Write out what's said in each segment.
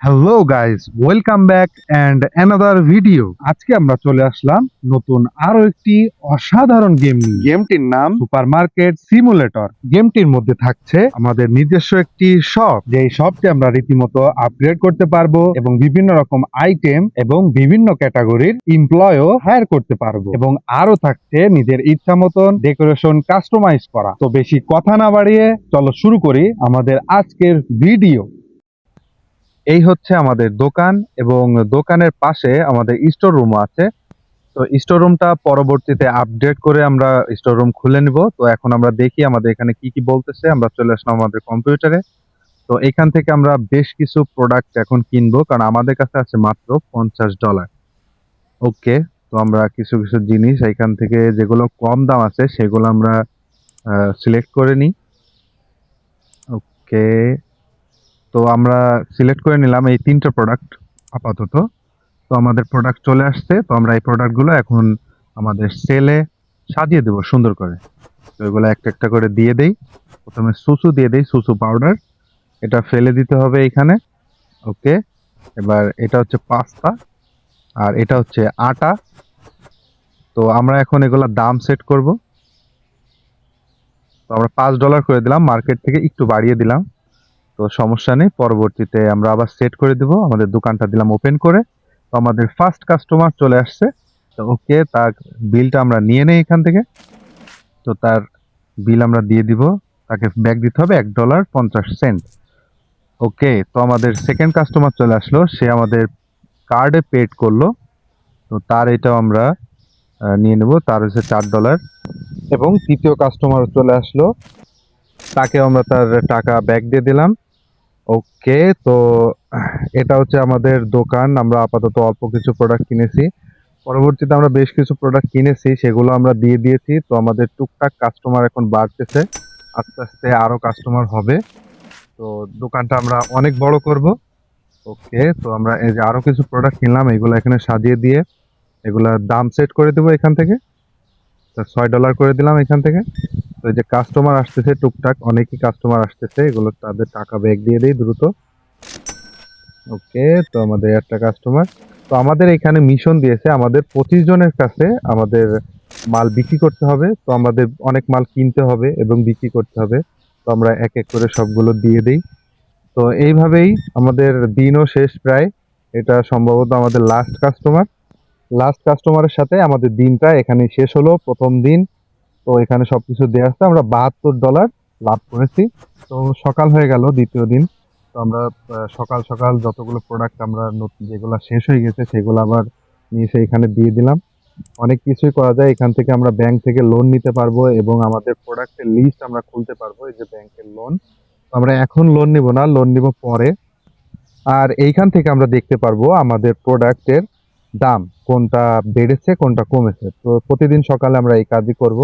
Hello guys welcome back and another video আজকে আমরা চলে আসলাম নতুন আরও একটি অসাধারণ গেম নিয়ে। গেমটির নাম? সুপার মার্কেট সিমুলেটর গেমটির মধ্যে থাকছে আমাদের নিজস্ব একটি শপ যে শপটি আমরা রীতিমতো আপগ্রেড করতে পারব এবং বিভিন্ন রকম আইটেম এবং বিভিন্ন ক্যাটাগরির এমপ্লয়ও হায়ার করতে পারব। এবং আরও থাকছে নিজের ইচ্ছা মতন ডেকোরেশন কাস্টমাইজ করা। তো বেশি কথা না বাড়িয়ে চলো শুরু করি আমাদের আজকের ভিডিও এই হচ্ছে আমাদের দোকান এবং দোকানের পাশে আমাদের স্টোর রুম আছে। তো স্টোর রুমটা পরবর্তীতে আপডেট করে আমরা স্টোর রুম খুলে নিব। তো এখন আমরা দেখি আমাদের এখানে কি কি বলতেছে। আমরা চলে আসলাম আমাদের কম্পিউটারে তো এখান থেকে আমরা বেশ কিছু প্রোডাক্ট এখন কিনবো, কারণ আমাদের কাছে আছে মাত্র পঞ্চাশ ডলার ওকে তো আমরা কিছু কিছু জিনিস এখান থেকে যেগুলো কম দাম আছে, সেগুলো আমরা সিলেক্ট করে নিই। ওকে তো আমরা সিলেক্ট করে নিলাম এই তিনটা প্রোডাক্ট আপাতত। তো আমাদের প্রোডাক্ট চলে আসছে, তো আমরা এই প্রোডাক্টগুলো এখন আমাদের সেলে সাজিয়ে দেবো সুন্দর করে। তো এগুলো একটা একটা করে দিয়ে দেই। প্রথমে সুসু দিয়ে দেই সুসু পাউডার এটা ফেলে দিতে হবে এখানে। ওকে এবার এটা হচ্ছে পাস্তা আর এটা হচ্ছে আটা। তো আমরা এখন এগুলোর দাম সেট করব। তো আমরা পাঁচ ডলার করে দিলাম মার্কেট থেকে একটু বাড়িয়ে দিলাম। তো সমস্যা নেই, পরবর্তীতে আমরা আবার সেট করে দিব। আমাদের দোকানটা দিলাম ওপেন করে। তো আমাদের ফার্স্ট কাস্টমার চলে আসছে। তো ওকে তার বিলটা আমরা নিয়ে নেই এখান থেকে। তো তার বিল আমরা দিয়ে দিব। তাকে ব্যাক দিতে হবে এক ডলার পঞ্চাশ সেন্ট ওকে, তো আমাদের সেকেন্ড কাস্টমার চলে আসলো। সে আমাদের কার্ডে পেড করল। তো তার এটাও আমরা নিয়ে নেব। তার হচ্ছে চার ডলার এবং তৃতীয় কাস্টমার চলে আসলো। তাকে আমরা তার টাকা ব্যাক দিয়ে দিলাম। ওকে, তো, এটা হচ্ছে আমাদের দোকান। আমরা আপাতত অল্প কিছু প্রোডাক্ট কিনেছি। পরবর্তীতে আমরা বেশ কিছু প্রোডাক্ট কিনেছি, সেগুলো আমরা দিয়ে দিয়েছি। তো আমাদের টুকটাক কাস্টমার এখন বাড়তেছে। আস্তে আস্তে আরও কাস্টমার হবে। তো দোকানটা আমরা অনেক বড় করব। ওকে, তো আমরা এই যে আরও কিছু প্রোডাক্ট কিনলাম, এগুলো এখানে সাজিয়ে দিয়ে এগুলার দাম সেট করে দেবো এখান থেকে। ছয় ডলার করে দিলাম এখান থেকে। এই যে কাস্টমার আসতেছে টুকটাক, অনেকই কাস্টমার আসতেছে, এগুলো তাদের টাকা ব্যাগ দিয়ে দিই দ্রুত। ওকে তো আমাদের একটা কাস্টমার তো আমাদের এখানে মিশন দিয়েছে, আমাদের পঁচিশ জনের কাছে আমাদের মাল বিক্রি করতে হবে। তো আমাদের অনেক মাল কিনতে হবে এবং বিক্রি করতে হবে। তো আমরা এক এক করে সবগুলো দিয়ে দিই। তো এইভাবেই আমাদের দিনও শেষ প্রায়। এটা সম্ভবত আমাদের লাস্ট কাস্টমার লাস্ট কাস্টমারের সাথে আমাদের দিনটা এখানে শেষ হলো, প্রথম দিন। তো এখানে সবকিছু দেওয়া আসতে আমরা বাহাত্তর ডলার লাভ করেছি। তো সকাল হয়ে গেল দ্বিতীয় দিন। তো আমরা সকাল সকাল যতগুলো প্রোডাক্ট আমরা নতুন, যেগুলো শেষ হয়ে গেছে, সেগুলো আবার নিয়ে এসে এখানে দিয়ে দিলাম। অনেক কিছুই করা যায়, এখান থেকে আমরা ব্যাংক থেকে লোন নিতে পারব এবং আমাদের প্রোডাক্টের লিস্ট আমরা খুলতে পারব, এই যে ব্যাংকের লোন আমরা এখন লোন নিব না লোন নিব পরে। আর এইখান থেকে আমরা দেখতে পারব আমাদের প্রোডাক্টের দাম, কোনটা বেড়েছে, কোনটা কমেছে? তো প্রতিদিন সকালে আমরা এই কাজই করব।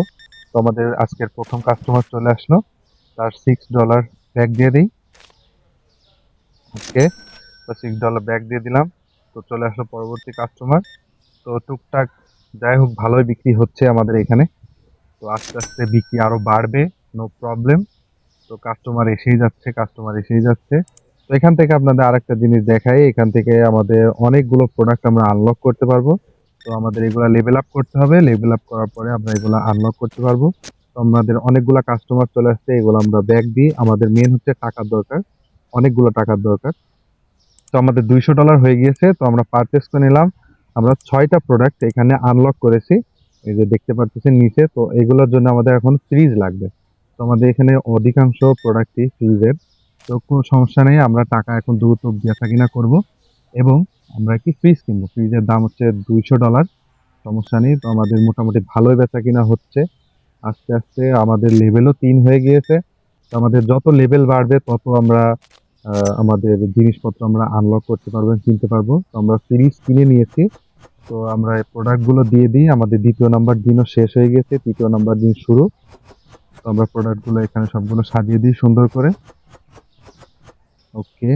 তো আমাদের আজকের প্রথম কাস্টমার চলে আসলো। তার সিক্স ডলার ব্যাগ দিয়ে দিই। ওকে তো সিক্স ডলার ব্যাগ দিয়ে দিলাম। তো চলে আসলো পরবর্তী কাস্টমার তো টুকটাক যাই হোক, ভালোই বিক্রি হচ্ছে আমাদের এখানে। তো আস্তে আস্তে বিক্রি আরও বাড়বে নো প্রবলেম তো কাস্টমার এসেই যাচ্ছে কাস্টমার এসেই যাচ্ছে। তো এখান থেকে আপনাদের আরেকটা জিনিস দেখাই। এখান থেকে আমাদের অনেকগুলো প্রোডাক্ট আমরা আনলক করতে পারব। তো আমাদের এগুলা লেভেল আপ করতে হবে। লেভেল আপ করার পরে আমরা এগুলা আনলক করতে পারব। তো আমাদের অনেকগুলো কাস্টমার চলে আসছে, এগুলো আমরা ব্যাগ দিই আমাদের মেন হচ্ছে টাকার দরকার। অনেকগুলো টাকার দরকার। তো আমাদের দুইশো ডলার হয়ে গিয়েছে। তো আমরা পারচেস করে নিলাম। আমরা ছয়টা প্রোডাক্ট এখানে আনলক করেছি। এই যে দেখতে পাচ্ছেন নিচে, তো এগুলোর জন্য আমাদের এখন ফ্রিজ লাগবে। তো আমাদের এখানে অধিকাংশ প্রোডাক্টই ফ্রিজের তো কোনো সমস্যা নেই, আমরা টাকা এখন দ্রুত বেচা কিনা করব এবং আমরা কি ফ্রিজ কিনবো। ফ্রিজের দাম হচ্ছে দুইশো ডলার সমস্যা নেই, তো আমাদের মোটামুটি ভালোই বেচা কিনা হচ্ছে। আস্তে আস্তে আমাদের লেভেলও তিন হয়ে গিয়েছে, তো আমাদের যত লেভেল বাড়বে, তত আমরা আমাদের জিনিসপত্র আমরা আনলক করতে পারব কিনতে পারব। তো আমরা ফ্রিজ কিনে নিয়েছি, তো আমরা এই প্রোডাক্টগুলো দিয়ে দিই। আমাদের দ্বিতীয় নাম্বার দিনও শেষ হয়ে গেছে, তৃতীয় নাম্বার দিন শুরু। তো আমরা প্রোডাক্টগুলো এখানে সবগুলো সাজিয়ে দিই সুন্দর করে। ওকে।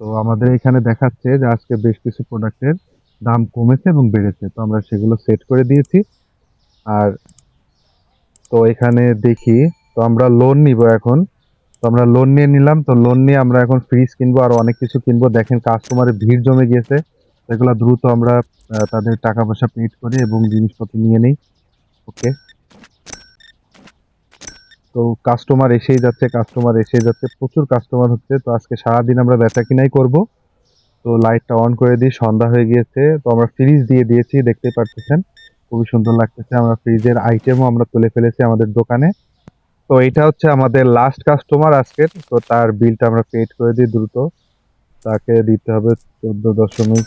তো আমাদের এখানে দেখাচ্ছে যে আজকে বেশ কিছু প্রোডাক্টের দাম কমেছে এবং বেড়েছে। তো আমরা সেগুলো সেট করে দিয়েছি। আর তো এখানে দেখি, তো আমরা লোন নিব এখন। তো আমরা লোন নিয়ে নিলাম। তো লোন নিয়ে আমরা এখন ফ্রিজ কিনবো আর অনেক কিছু কিনবো। দেখেন কাস্টমারের ভিড় জমে গিয়েছে। এগুলো দ্রুত আমরা তাদের টাকা পয়সা পেড করি এবং জিনিসপত্র নিয়ে নিই। ওকে। তো কাস্টমার এসেই যাচ্ছে কাস্টমার এসেই যাচ্ছে, প্রচুর কাস্টমার হচ্ছে। তো আজকে সারাদিন আমরা বেচা কিনাই করব। তো লাইটটা অন করে দিই, সন্ধ্যা হয়ে গিয়েছে। তো আমরা ফ্রিজ দিয়ে দিয়েছি, দেখতে পারতেছেন? খুবই সুন্দর লাগতেছে। আমরা ফ্রিজের আইটেমও আমরা তুলে ফেলেছি আমাদের দোকানে। তো এটা হচ্ছে আমাদের লাস্ট কাস্টমার আজকের। তো তার বিলটা আমরা পেড করে দিই দ্রুত। তাকে দিতে হবে চোদ্দ দশমিক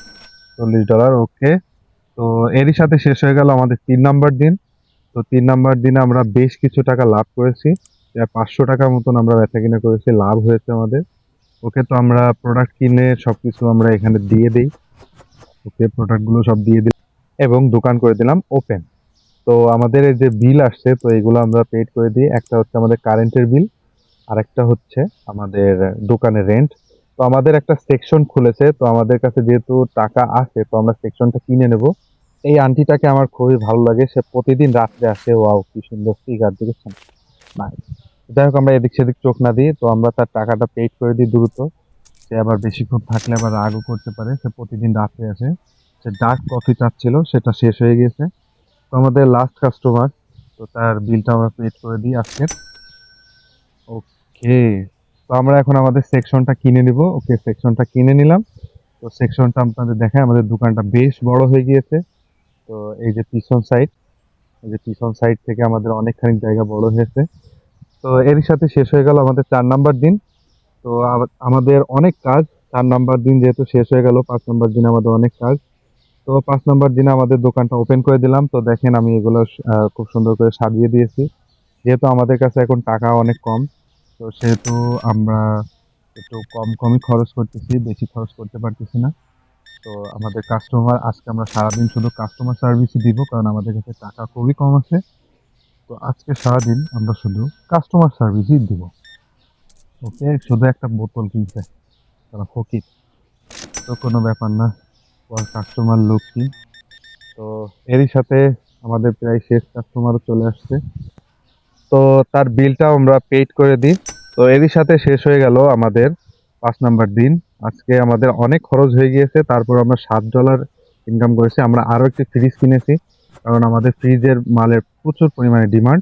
চল্লিশ ডলার ওকে তো এরই সাথে শেষ হয়ে গেল আমাদের তিন নাম্বার দিন। তো তিন নাম্বার দিনে আমরা বেশ কিছু টাকা লাভ করেছি। পাঁচশো টাকার মতন আমরা বেচা কিনা করেছি, লাভ হয়েছে আমাদের। ওকে তো আমরা প্রোডাক্ট কিনে সব কিছু আমরা এখানে দিয়ে দিই। ওকে প্রোডাক্টগুলো সব দিয়ে দিই এবং দোকান করে দিলাম ওপেন তো আমাদের যে বিল আসছে, তো এগুলো আমরা পেড করে দিই। একটা হচ্ছে আমাদের কারেন্টের বিল আরেকটা হচ্ছে আমাদের দোকানের রেন্ট তো আমাদের একটা সেকশন খুলেছে, তো আমাদের কাছে যেহেতু টাকা আছে, তো আমরা সেকশনটা কিনে নেব। এই আন্টিটাকে আমার খুবই ভালো লাগে। সে প্রতিদিন রাত্রে আসে। ওয়াও, কি সুন্দর ফিগার দেখেছেন. যাই হোক, আমরা এদিক সেদিক চোখ না দিই তো আমরা তার টাকাটা পেড করে দিই দ্রুত। সে আবার বেশিক্ষণ থাকলে আবার রাগও করতে পারে। সে প্রতিদিন রাত্রে আসে। সে ডার্ক কফি চাচ্ছিল, সেটা শেষ হয়ে গেছে তো আমাদের লাস্ট কাস্টমার তো তার বিলটা আমরা পেড করে দিই আজকে। ওকে তো আমরা এখন আমাদের সেকশনটা কিনে নিব। ওকে সেকশনটা কিনে নিলাম। তো সেকশনটা আপনাদের দেখায় আমাদের দোকানটা বেশ বড় হয়ে গিয়েছে। তো এই যে পিছন সাইড এই যে পিছন সাইড থেকে আমাদের অনেকখানি জায়গা বড় হয়েছে। তো এর সাথে শেষ হয়ে গেল আমাদের চার নাম্বার দিন। তো আমাদের অনেক কাজ, চার নাম্বার দিন যেহেতু শেষ হয়ে গেল, পাঁচ নাম্বার দিন আমাদের অনেক কাজ। তো পাঁচ নাম্বার দিনে আমাদের দোকানটা ওপেন করে দিলাম। তো দেখেন আমি এগুলো খুব সুন্দর করে সাজিয়ে দিয়েছি। যেহেতু আমাদের কাছে এখন টাকা অনেক কম, তো সেহেতু আমরা একটু কম কমই খরচ করতেছি, বেশি খরচ করতে পারতেছি না। তো আমাদের কাস্টমার আজকে আমরা সারাদিন শুধু কাস্টমার সার্ভিসই দিব, কারণ আমাদের কাছে টাকা খুবই কম আছে। তো আজকে সারাদিন আমরা শুধু কাস্টমার সার্ভিসই দিব। ওকে, শুধু একটা বোতল কিনছে তারা ফকির। তো কোনো ব্যাপার না, ওর কাস্টমার লোক কি তো এরই সাথে আমাদের প্রায় শেষ কাস্টমারও চলে আসছে। তো তার বিলটাও আমরা পেড করে দিই। তো এরই সাথে শেষ হয়ে গেল আমাদের পাঁচ নাম্বার দিন। আজকে আমাদের অনেক খরচ হয়ে গিয়েছে, তারপর আমরা সাত ডলার ইনকাম করেছি। আমরা আরও একটি ফ্রিজ কিনেছি, কারণ আমাদের ফ্রিজের মালের প্রচুর পরিমাণে ডিমান্ড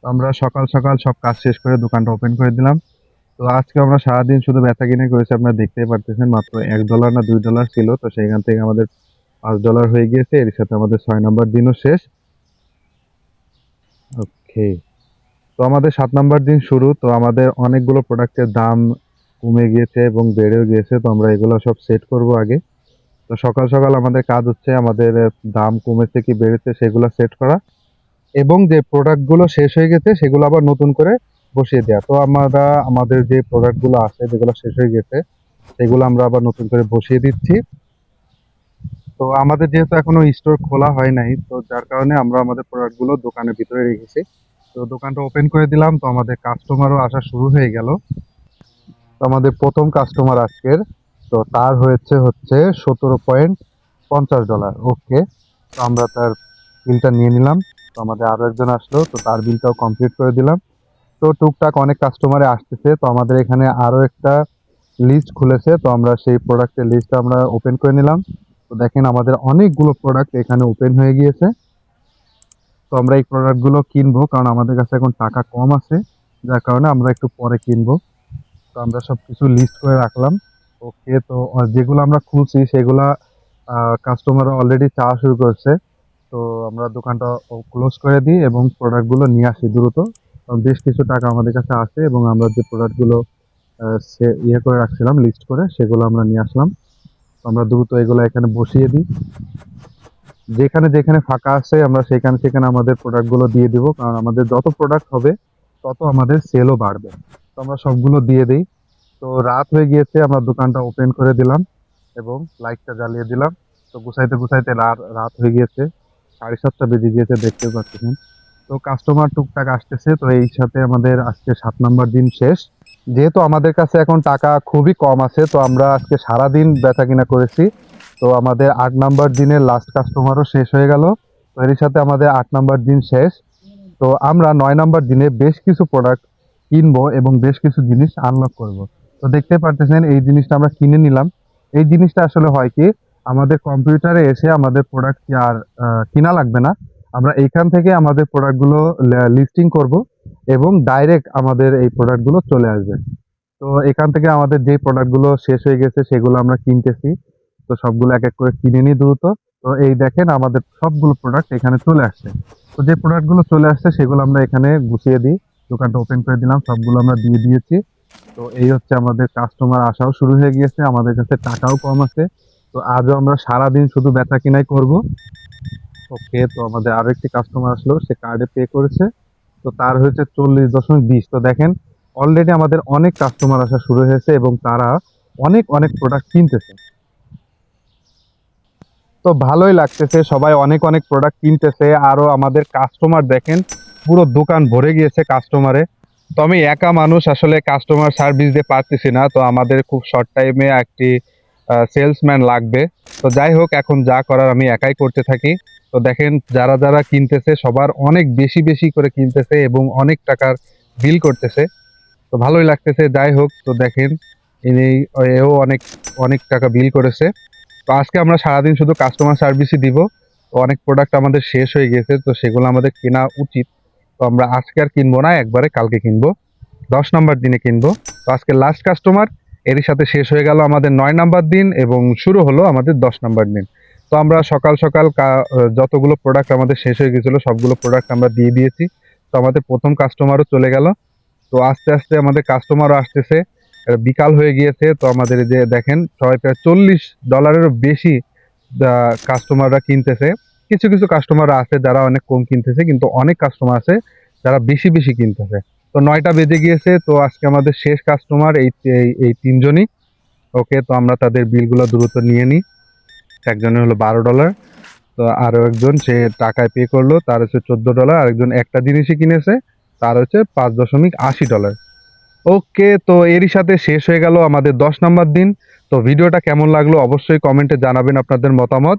তো আমরা সকাল সকাল সব কাজ শেষ করে দোকানটা ওপেন করে দিলাম। তো আজকে আমরা সারাদিন শুধু বেচা কিনে করেছি, আপনারা দেখতেই পারতেছেন, মাত্র এক ডলার না দুই ডলার ছিল। তো সেখান থেকে আমাদের পাঁচ ডলার হয়ে গিয়েছে, এর সাথে আমাদের ছয় নম্বর দিনও শেষ। ওকে তো আমাদের সাত নম্বর দিন শুরু। তো আমাদের অনেকগুলো প্রোডাক্টের দাম কমে গিয়েছে এবং বেড়েও গিয়েছে, তো আমরা এগুলো সব সেট করব আগে। তো সকাল সকাল আমাদের কাজ হচ্ছে, আমাদের দাম কমেছে কি বেড়েছে সেগুলো সেট করা। এবং যে প্রোডাক্টগুলো শেষ হয়ে গেছে, সেগুলো আবার নতুন করে বসিয়ে দেওয়া তো আমরা, আমাদের যে প্রোডাক্টগুলো আছে, যেগুলো শেষ হয়ে গেছে, সেগুলো আমরা আবার নতুন করে বসিয়ে দিচ্ছি। তো আমাদের যেহেতু এখনও স্টোর খোলা হয় নাই, তো যার কারণে আমরা আমাদের প্রোডাক্টগুলো দোকানের ভিতরে রেখেছি। তো দোকানটা ওপেন করে দিলাম, তো আমাদের কাস্টমারও আসা শুরু হয়ে গেল। তো আমাদের প্রথম কাস্টমার আজকের। তো তার হয়েছে হচ্ছে সতেরো পয়েন্ট পঞ্চাশ ডলার ওকে তো আমরা তার বিলটা নিয়ে নিলাম। তো আমাদের আরও একজন আসলো, তো তার বিলটাও কমপ্লিট করে দিলাম। তো টুকটাক অনেক কাস্টমারে আসতেছে, তো আমাদের এখানে আরও একটা লিস্ট খুলেছে। তো আমরা সেই প্রোডাক্টের লিস্টটা আমরা ওপেন করে নিলাম। তো দেখেন আমাদের অনেকগুলো প্রোডাক্ট এখানে ওপেন হয়ে গিয়েছে। তো আমরা এই প্রোডাক্টগুলো কিনবো, কারণ আমাদের কাছে এখন টাকা কম আছে। যার কারণে আমরা একটু পরে কিনবো। তো আমরা সব কিছু লিস্ট করে রাখলাম। ওকে তো যেগুলো আমরা খুলছি, সেগুলা কাস্টমার অলরেডি চাওয়া শুরু করছে। তো আমরা দোকানটা ক্লোজ করে দিই এবং প্রোডাক্টগুলো নিয়ে আসি দ্রুত। বেশ কিছু টাকা আমাদের কাছে আছে এবং আমরা যে প্রোডাক্টগুলো সে ইয়ে করে রাখছিলাম লিস্ট করে, সেগুলো আমরা নিয়ে আসলাম। তো আমরা দ্রুত এগুলো এখানে বসিয়ে দিই। যেখানে যেখানে ফাঁকা আছে, আমরা সেখানে সেখানে আমাদের প্রোডাক্টগুলো দিয়ে দিব। কারণ আমাদের যত প্রোডাক্ট হবে, তত আমাদের সেলও বাড়বে। তো আমরা সবগুলো দিয়ে দিই। তো রাত হয়ে গিয়েছে, আমরা দোকানটা ওপেন করে দিলাম এবং লাইটটা জ্বালিয়ে দিলাম। তো গুছাইতে গুছাইতে রাত হয়ে গিয়েছে, সাড়ে সাতটা বেজে গিয়েছে দেখতে পাচ্ছেন। তো কাস্টমার টুকটাক আসতেছে, তো এই সাথে আমাদের আজকে সাত নম্বর দিন শেষ। যেহেতু আমাদের কাছে এখন টাকা খুবই কম আছে, তো আমরা আজকে সারা দিন বেচা কিনা করেছি। তো আমাদের আট নাম্বার দিনের লাস্ট কাস্টমারও শেষ হয়ে গেল। তো এর সাথে আমাদের আট নাম্বার দিন শেষ। তো আমরা নয় নাম্বার দিনে বেশ কিছু প্রোডাক্ট কিনবো এবং বেশ কিছু জিনিস আনলক করব। তো দেখতে পারতেছেন, এই জিনিসটা আমরা কিনে নিলাম। এই জিনিসটা আসলে হয় কি, আমাদের কম্পিউটারে এসে আমাদের প্রোডাক্ট আর কিনা লাগবে না। আমরা এইখান থেকে আমাদের প্রোডাক্টগুলো লিস্টিং করব এবং ডাইরেক্ট আমাদের এই প্রোডাক্টগুলো চলে আসবে। তো এখান থেকে আমাদের যে প্রোডাক্টগুলো শেষ হয়ে গেছে, সেগুলো আমরা কিনতেছি। তো সবগুলো এক এক করে কিনে নিই দ্রুত। তো এই দেখেন, আমাদের সবগুলো প্রোডাক্ট এখানে চলে আসছে। তো যে প্রোডাক্টগুলো চলে আসছে, সেগুলো আমরা এখানে গুছিয়ে দিই। দোকানটা ওপেন করে দিলাম, সবগুলো আমরা দিয়ে দিয়েছি। তো এই হচ্ছে আমাদের কাস্টমার আসাও শুরু হয়ে গিয়েছে, আমাদের কাছে টাকাও কম আছে। তো আজও আমরা সারাদিন শুধু বেচা কিনাই করব। ওকে, তো আমাদের আরও একটি কাস্টমার আসলো, সে কার্ডে পে করেছে। তো তার হয়েছে চল্লিশ দশমিক বিশ। তো দেখেন অলরেডি আমাদের অনেক কাস্টমার আসা শুরু হয়েছে এবং তারা অনেক অনেক প্রোডাক্ট কিনতেছে। তো ভালোই লাগতেছে, সবাই অনেক অনেক প্রোডাক্ট কিনতেছে। আরও আমাদের কাস্টমার দেখেন পুরো দোকান ভরে গিয়েছে কাস্টমারে তো আমি একা মানুষ, আসলে কাস্টমার সার্ভিস দিয়ে পারতেছি না। তো আমাদের খুব শর্ট টাইমে একটি সেলসম্যান লাগবে। তো যাই হোক, এখন যা করার আমি একাই করতে থাকি। তো দেখেন, যারা যারা কিনতেছে, সবার অনেক বেশি বেশি করে কিনতেছে এবং অনেক টাকার বিল করতেছে। তো ভালোই লাগতেছে, যাই হোক, তো দেখেন, ইনি, এও অনেক অনেক টাকা বিল করেছে। তো আজকে আমরা সারাদিন শুধু কাস্টমার সার্ভিসই দিব। তো অনেক প্রোডাক্ট আমাদের শেষ হয়ে গেছে তো সেগুলো আমাদের কেনা উচিত। তো আমরা আজকে আর কিনবো না, একবারে কালকে কিনবো। দশ নাম্বার দিনে কিনবো। তো আজকে লাস্ট কাস্টমার এরই সাথে শেষ হয়ে গেল আমাদের নয় নাম্বার দিন এবং শুরু হলো আমাদের দশ নাম্বার দিন। তো আমরা সকাল সকাল যতগুলো প্রোডাক্ট আমাদের শেষ হয়ে গেছিল, সবগুলো প্রোডাক্ট আমরা দিয়ে দিয়েছি। তো আমাদের প্রথম কাস্টমারও চলে গেল। তো আস্তে আস্তে আমাদের কাস্টমারও আসতেছে। বিকাল হয়ে গিয়েছে। তো আমাদের যে দেখেন সবাই প্রায় চল্লিশ ডলারেরও বেশি কাস্টমাররা কিনতেছে। কিছু কিছু কাস্টমার আছে যারা অনেক কম কিনতেছে, কিন্তু অনেক কাস্টমার আছে যারা বেশি বেশি কিনতেছে। তো নয়টা বেজে গিয়েছে, তো আজকে আমাদের শেষ কাস্টমার এই, এই- তিনজনই। ওকে তো আমরা তাদের বিলগুলো দ্রুত নিয়ে নিই। একজনের হলো বারো ডলার তো আরও একজন সে টাকায় পে করল, তার হচ্ছে চোদ্দ ডলার আরেকজন একটা জিনিসই কিনেছে, তার হচ্ছে পাঁচ দশমিক আশি ডলার ওকে তো এরই সাথে শেষ হয়ে গেল আমাদের দশ নম্বর দিন। তো ভিডিওটা কেমন লাগল অবশ্যই কমেন্টে জানাবেন আপনাদের মতামত।